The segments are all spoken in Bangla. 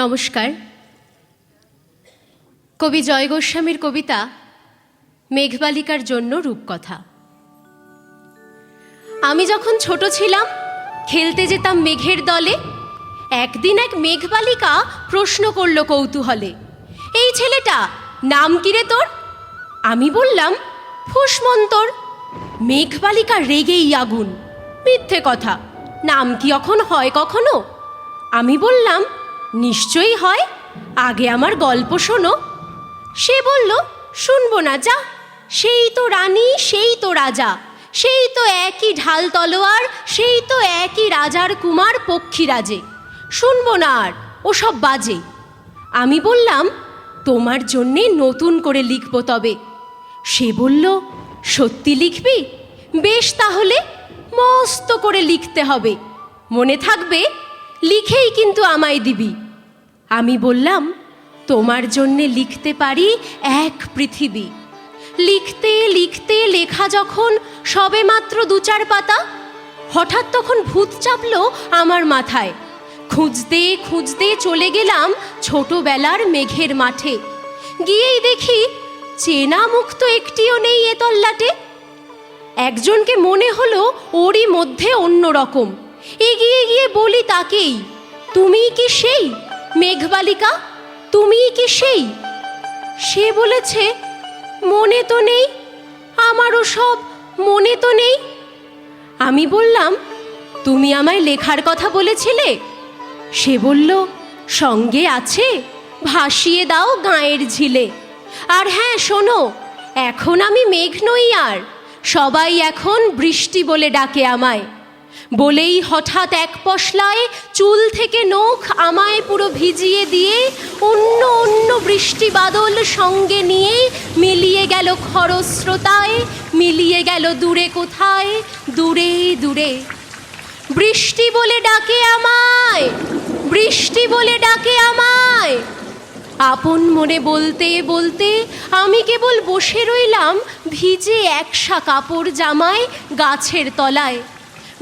নমস্কার। কবি জয় গোস্বামীর কবিতা মেঘবালিকার জন্য রূপকথা। আমি যখন ছোট ছিলাম, খেলতে যেতাম মেঘের দলে, একদিন এক মেঘবালিকা প্রশ্ন করল কৌতূহলে, এই ছেলেটা, নাম কিরে তোর? আমি বললাম ফুসমন্তর মেঘবালিকা রেগেই আগুন, মিথ্যে কথা, নাম কি এখন হয় কখনো? আমি বললাম নিশ্চয়ই হয়। আগে আমার গল্প শোনো। সে বলল, শুনব না, যা। সেই তো রানী, সেই তো রাজা। সেই তো একই ঢাল তলোয়ার, সেই তো একই রাজার কুমার পক্ষীরাজে। শুনব না আর, ওসব বাজে। আমি বললাম, তোমার জন্যে নতুন করে লিখব তবে। সে বলল, সত্যি লিখবি? বেশ তাহলে, মস্ত করে লিখতে হবে। মনে থাকবে, লিখেই কিন্তু আমায় দিবি। আমি বললাম, তোমার জন্যে লিখতে পারি এক পৃথিবী। লিখতে লিখতে লেখা যখন সবে মাত্র দু চার পাতা, হঠাৎ তখন ভূত চাপলো আমার মাথায়। খুঁজতে খুঁজতে চলে গেলাম ছোটবেলার মেঘের মাঠে। গিয়েই দেখি চেনা মুখ তো একটিও নেই এ তল্লাটে। একজনকে মনে হলো ওরই মধ্যে অন্য রকম এগিয়ে গিয়ে বলি তাকেই, তুমি কি সেই? মেঘবালিকা তুমি কি সেই? সে বলেছে, মনে তো নেই, আমারও সব মনে তো নেই। আমি বললাম, তুমি আমায় লেখার কথা বলেছিলে? সে বলল, সঙ্গে আছে, ভাসিয়ে দাও গাঁয়ের ঝিলে। আর হ্যাঁ শোনো, এখন আমি মেঘ নই আর, সবাই এখন বৃষ্টি বলে ডাকে আমায়। বলেই হঠাৎ এক পশলায় চুল থেকে নখ আমায় পুরো ভিজিয়ে দিয়ে অন্য অন্য বৃষ্টি বাদল সঙ্গে নিয়ে মিলিয়ে গেল খরস্রোতায়, মিলিয়ে গেল দূরে কোথায়? দূরে দূরে। বৃষ্টি বলে ডাকে আমায়, বৃষ্টি বলে ডাকে আমায়। আপন মনে বলতে বলতে আমি কেবল বসে রইলাম ভিজে একসা কাপড় জামায় গাছের তলায়।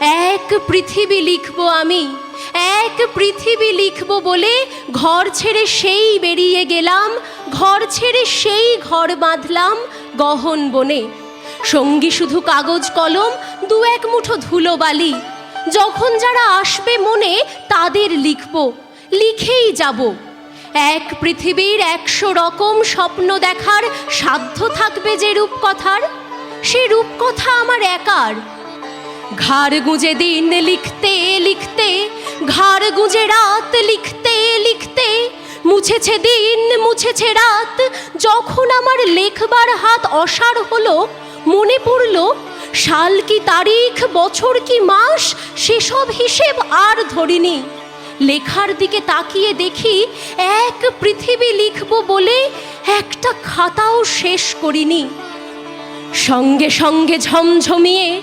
এক পৃথিবী লিখব আমি, এক পৃথিবী লিখব বলে ঘর ছেড়ে সেই বেরিয়ে গেলাম, ঘর ছেড়ে সেই ঘর বাঁধলাম গহন বনে। সঙ্গী শুধু কাগজ কলম, দু এক মুঠো ধুলো বালি। যখন যারা আসবে মনে তাদের লিখব, লিখেই যাব। এক পৃথিবীর একশো রকম স্বপ্ন দেখার সাধ্য থাকবে যে রূপকথার, সে রূপকথা আমার একার। ঘাড় গুঁজে দিন লিখতে লিখতে, ঘাড় গুঁজে রাত লিখতে লিখতে, মুছেছে দিন, মুছেছে রাত। যখন আমার লেখবার হাত অসার হলো, মনে পড়ল, সাল কি তারিখ, বছর কি মাস, সেসব হিসেব আর ধরিনি। লেখার দিকে তাকিয়ে দেখি, এক পৃথিবী লিখব বলে একটা খাতাও শেষ করিনি। সঙ্গে সঙ্গে ঝমঝমিয়ে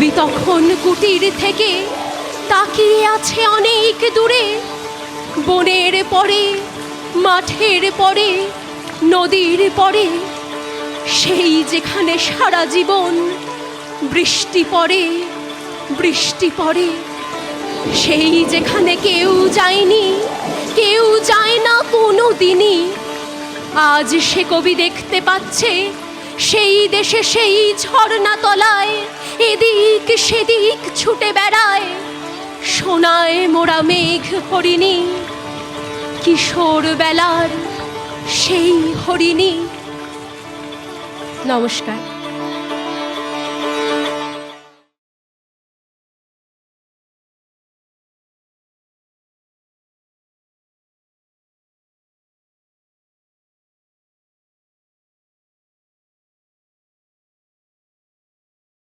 কবি তখন কুটির থেকে তাকিয়ে আছে অনেক দূরে। বনের পরে, মাঠের পরে, নদীর পরে, সেই যেখানে সারা জীবন বৃষ্টি পড়ে বৃষ্টি পড়ে, সেই যেখানে কেউ যায়নি, কেউ যায় না কোনো দিনই আজ সে কবি দেখতে পাচ্ছে সেই দেশে সেই ঝর্ণা তলায় এদিক সেদিক ছুটে বেড়ায়। সোনায় মোরা মেঘ হরিণী, কিশোর বেলার সেই হরিণী। নমস্কার।